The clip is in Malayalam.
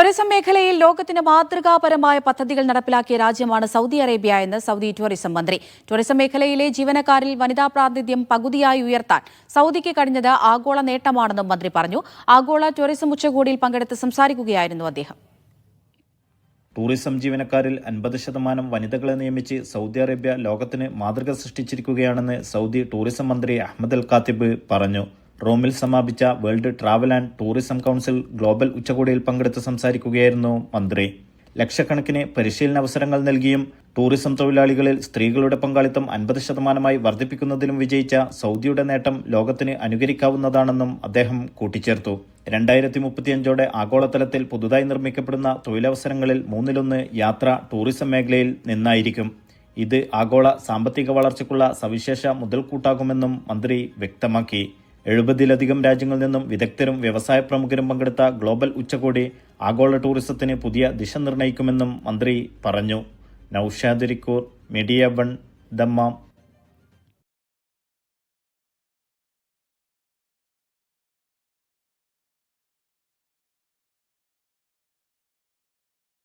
ടൂറിസം മേഖലയിൽ ലോകത്തിന് മാതൃകാപരമായ പദ്ധതികൾ നടപ്പിലാക്കിയ രാജ്യമാണ് സൗദി അറേബ്യ എന്ന് സൗദി ടൂറിസം മന്ത്രി. ടൂറിസം മേഖലയിലെ ജീവനക്കാരിൽ വനിതാ പ്രാതിനിധ്യം പകുതിയായി ഉയർത്താൻ സൗദിക്ക് കഴിഞ്ഞത് ആഗോള നേട്ടമാണെന്നും മന്ത്രി പറഞ്ഞു. ആഗോള ടൂറിസം ഉച്ചകോടിയിൽ പങ്കെടുത്ത് സംസാരിക്കുകയായിരുന്നു അദ്ദേഹം. ടൂറിസം ജീവനക്കാരിൽ അൻപത് ശതമാനം വനിതകളെ നിയമിച്ച് സൗദി അറേബ്യ ലോകത്തിന് മാതൃക സൃഷ്ടിച്ചിരിക്കുകയാണെന്ന് സൗദി ടൂറിസം മന്ത്രി അഹമ്മദ് അൽ കാത്തിബ് പറഞ്ഞു. റോമിൽ സമാപിച്ച world travel and tourism council global ഉച്ചകോടിയിൽ പങ്കെടുത്ത് സംസാരിക്കുകയായിരുന്നു മന്ത്രി. ലക്ഷക്കണക്കിന് പരിശീലന അവസരങ്ങൾ നൽകിയും ടൂറിസം തൊഴിലാളികളിൽ സ്ത്രീകളുടെ പങ്കാളിത്തം അൻപത് ശതമാനമായി വർദ്ധിപ്പിക്കുന്നതിലും വിജയിച്ച സൗദിയുടെ നേട്ടം ലോകത്തിന് അനുകരിക്കാവുന്നതാണെന്നും അദ്ദേഹം കൂട്ടിച്ചേർത്തു. രണ്ടായിരത്തി മുപ്പത്തിയഞ്ചോടെ ആഗോളതലത്തിൽ പുതുതായി നിർമ്മിക്കപ്പെടുന്ന തൊഴിലവസരങ്ങളിൽ മൂന്നിലൊന്ന് യാത്ര ടൂറിസം മേഖലയിൽ നിന്നായിരിക്കും. ഇത് ആഗോള സാമ്പത്തിക വളർച്ചയ്ക്കുള്ള സവിശേഷ മുതൽക്കൂട്ടാകുമെന്നും മന്ത്രി വ്യക്തമാക്കി. എഴുപതിലധികം രാജ്യങ്ങളിൽ നിന്നും വിദഗ്ധരും വ്യവസായ പ്രമുഖരും പങ്കെടുത്ത ഗ്ലോബൽ ഉച്ചകോടി ആഗോള ടൂറിസത്തിന് പുതിയ ദിശ നിർണയിക്കുമെന്നും മന്ത്രി പറഞ്ഞു. നൌഷാദ് മീഡിയ വൺ ദമ്മാം.